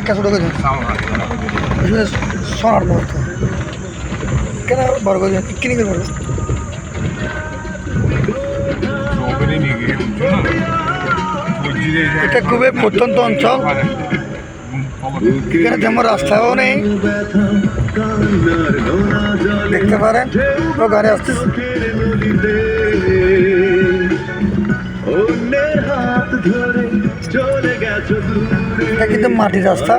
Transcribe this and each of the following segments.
একটা ছোটো করে সোনার মতো কেন বড় করে কিনে করে এটা খুবই প্রত্যন্ত অঞ্চল। এখানে তেমন রাস্তাও নেই। দেখতে পারেন ও গাড়ি আসতেছে। ধরে চলে গেছো এটা কিন্তু মাটির রাস্তা।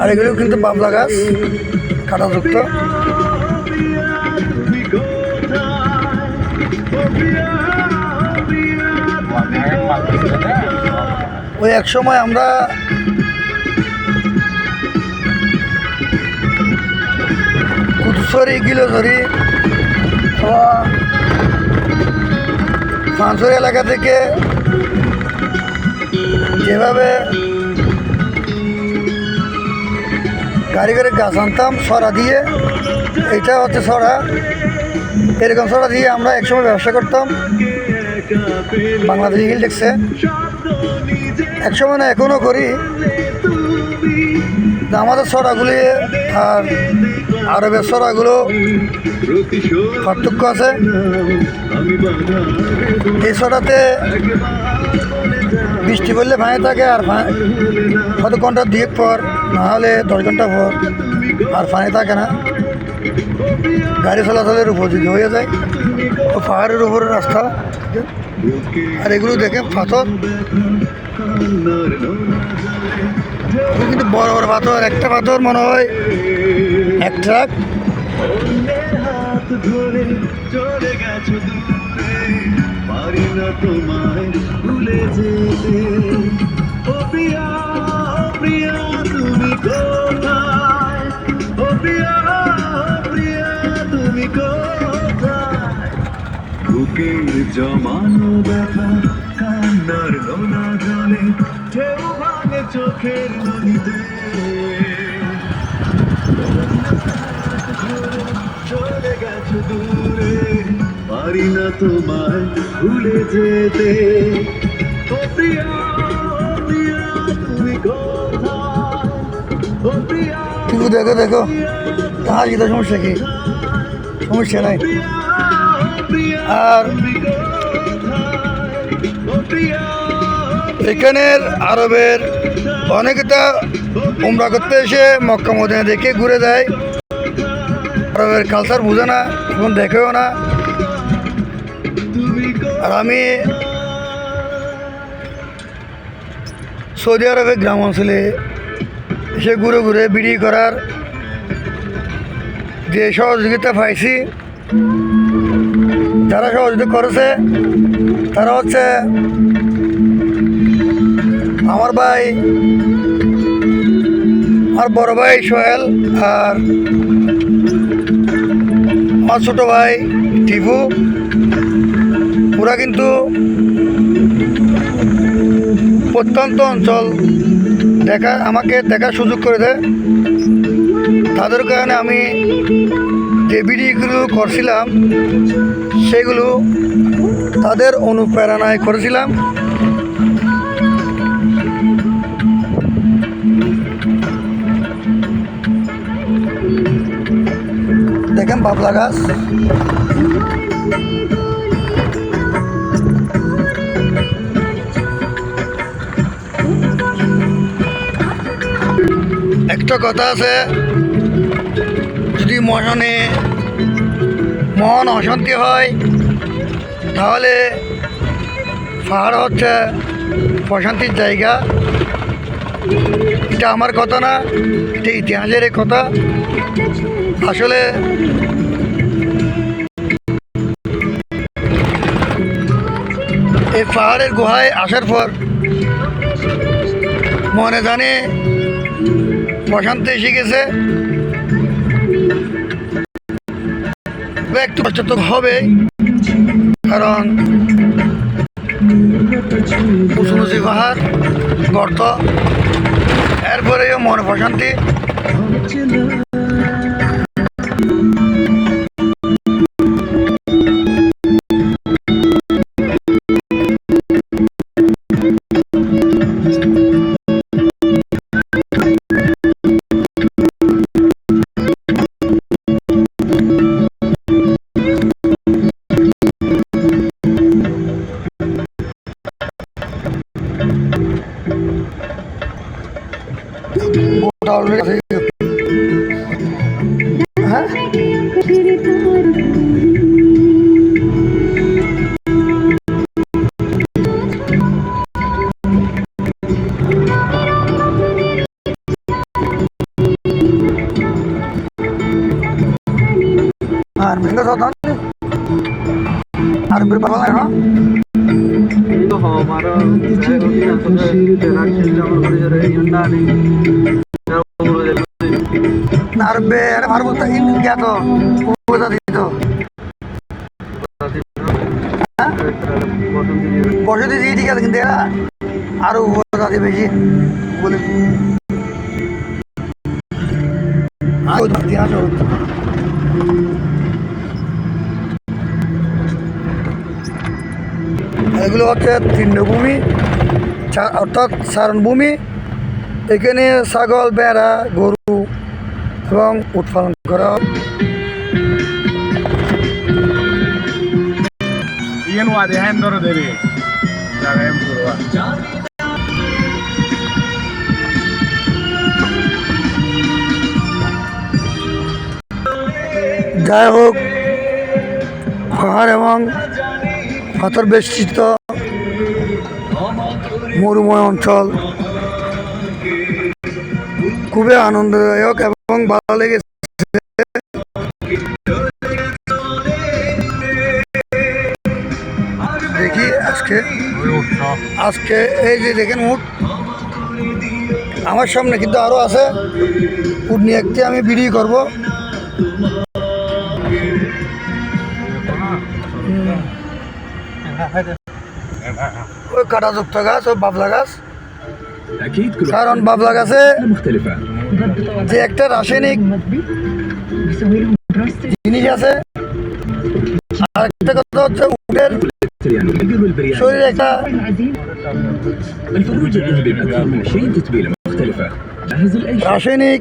আর এগুলো কিন্তু বাবলা গাছ, কাটাযুক্ত। ওই এক সময় আমরা কুতুসরি গিলোঝরি ফাঁসরি এলাকা থেকে যেভাবে গাড়ি করে গাছ আনতাম, সরা দিয়ে। এটা হচ্ছে সরা। এরকম সরা দিয়ে আমরা একসময় ব্যবসা করতাম বাংলাদেশি হিল দেখছে একসময় না এখনও করি। আমাদের সরাগুলি আর আরবের সরাগুলো পার্থক্য আছে। এই সরাতে বৃষ্টি পড়লে ভাঙে থাকে আর হয়তো ঘণ্টা দুয়েক পর না হলে দশ ঘণ্টা পর আর পানি থাকে না। গাড়ি চলাচলের উপযোগী হয়ে যায়। ও পাহাড়ের উপরে রাস্তা। আর এগুলো দেখে পাথর। কিন্তু বড় বড় পাথর, একটা পাথর মনে হয় এক ট্রাক। পারি তোমায় ভুলে যেতে। ও প্রিয়া ও প্রিয়া, তুমি কোথায়? ও প্রিয়া তুমি কোথায়? বুকের জমানো ব্যথা, কান্নার নোনা জলে ঢেউ ভাঙে চোখের নদীতে চলে গেছো দূরে। পারি না তোমায় ভুলে যেতে। ও প্রিয়া প্রিয়া তুমি কোথায়? ও প্রিয়া কিন্তু দেখো দেখো। তাহার গীতা সমস্যা কি? সমস্যা নাই। আর এখানের আরবের অনেকটা উমরা করতে এসে মক্কা মদিনা দেখে ঘুরে যায় আরবের কালচার বুঝে না এখন দেখেও না। আর আমি সৌদি আরবের গ্রাম অঞ্চলে এসে ঘুরে ঘুরে বিড়ি করার যে সহযোগিতা পাইছি, যারা সহযোগিতা করেছে, তারা হচ্ছে আমার ভাই, আমার বড় ভাই সোহেল আর আমার ছোটো ভাই টিপু। ওরা কিন্তু প্রত্যন্ত অঞ্চল দেখা, আমাকে দেখার সুযোগ করে দেয় তাদের কারণে আমি যে ভিডিওগুলো করছিলাম, সেগুলো তাদের অনুপ্রেরণায় করেছিলাম। দেখেন বাবলা গাছ। একটা কথা আছে, যদি মনে মন অশান্তি হয়, তাহলে পাহাড় হচ্ছে প্রশান্তির জায়গা। এটা আমার কথা না, এটা ইতিহাসের কথা। আসলে এই পাহাড়ের গুহায় আসার পর মনে জানে প্রশান্তি এসে গেছে। একটু কষ্ট তো হবে কারণ উঁচু পাহাড় গর্ত। এরপরেও মন প্রশান্তি। অলরেডি হ্যাঁ আর মেহঙ্গা সব আর পাওয়া যায় না itu ho maro আর বে, আরে মারবো তা, ইন গিয়া তো কোথা দিত দিদি ঠিক আছে, কিন্তু আরও দিয়ে বেশি বলে এগুলো হচ্ছে তৃণভূমি অর্থাৎ চারণভূমি এখানে ছাগল বেড়া গরু এবং উৎপাদন করা. যাই হোক পাহাড় এবং পাথর বেষ্টিত মরুময় অঞ্চল। খুবই আনন্দদায়ক এবং ভালো লেগেছে। দেখি আজকে আজকে এই যে দেখেন উঠ আমার সামনে কিন্তু আরও আছে। উঠ নিয়ে একটি আমি বিড়ি করব। ওই কাটাযুক্ত গাছ, ওই বাবলা গাছ। কারণ বাবলা গাছে যে একটা রাসায়নিক জিনিস আছে আর একটা কথা হচ্ছে উটের শরীরে একটা রাসায়নিক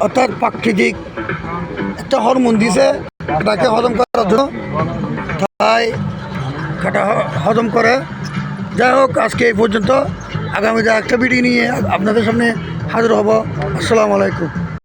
অর্থাৎ প্রাকৃতিক একটা হরমোন দিছে তাকে হজম করার জন্য। তাই সেটা হজম করে। যাই হোক আজকে এই পর্যন্ত। আগামীতে একটা ভিডিও নিয়ে আপনাদের সামনে হাজির হব। আসসালামু আলাইকুম।